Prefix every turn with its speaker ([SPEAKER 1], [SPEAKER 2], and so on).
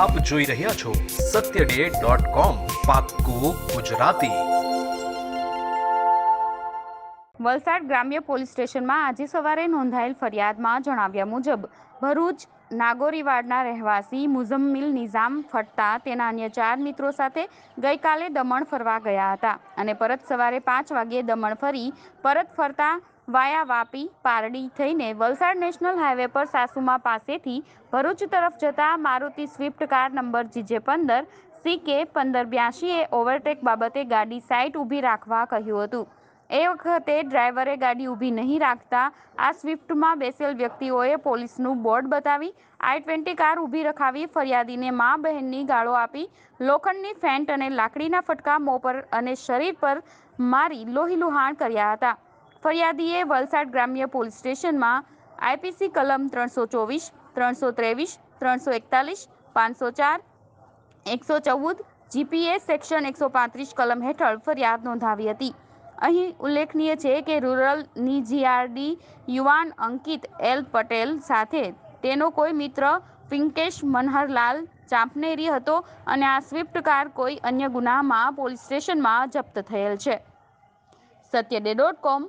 [SPEAKER 1] આપ જોઈ રહ્યા છો સત્ય ડે ગુજરાતી.
[SPEAKER 2] વલસાડ ગ્રામ્ય પોલીસ સ્ટેશનમાં આજે સવારે નોંધાયેલ ફરિયાદમાં જણાવ્યા મુજબ, ભરૂચ, નાગોરીવાડના રહેવાસી મુઝમ્મિલ નિઝામ ફટતા તેના અન્ય ચાર મિત્રો સાથે ગઈકાલે દમણ ફરવા ગયા હતા અને પરત સવારે પાંચ વાગ્યે દમણ ફરી પરત ફરતા વાયા વાપી પારડી થઈને વલસાડ નેશનલ હાઈવે પર સાસુમા પાસેથી ભરૂચ તરફ જતા Maruti Swift car number GJ પંદર, સીકે પંદર બ્યાસીએ ઓવરટેક બાબતે ગાડી સાઇટ ઊભી રાખવા કહ્યું હતું. એ વખતે ડ્રાઈવરે ગાડી ઊભી નહીં રાખતા આ સ્વિફ્ટમાં બેસેલ વ્યક્તિઓએ પોલીસનું બોર્ડ બતાવી, આઈ ટ્વેન્ટી કાર ઊભી રખાવી ફરિયાદીને મા બહેનની ગાળો આપી, લોખંડની ફેન્ટ અને લાકડીના ફટકા મોં પર અને શરીર પર મારી લોહીલુહાણ કર્યા હતા. ફરિયાદીએ વલસાડ ગ્રામ્ય પોલીસ સ્ટેશનમાં આઈપીસી કલમ ત્રણસો ચોવીસ, ત્રણસો ત્રેવીસ, ત્રણસો એકતાલીસ, પાંચસો ચાર, એકસો ચૌદ જીપીએસ સેક્શન એકસો પાંત્રીસ કલમ હેઠળ ફરિયાદ નોંધાવી હતી. અહીં ઉલ્લેખનીય છે કે રૂરલની જીઆરડી યુવાન અંકિત એલ પટેલ સાથે તેનો કોઈ મિત્ર પિંકેશ મનહરલાલ ચાંપનેરી હતો અને આ સ્વિફ્ટ કાર કોઈ અન્ય ગુનામાં પોલીસ સ્ટેશનમાં જપ્ત થયેલ છે. સત્યડે ડોટ કોમ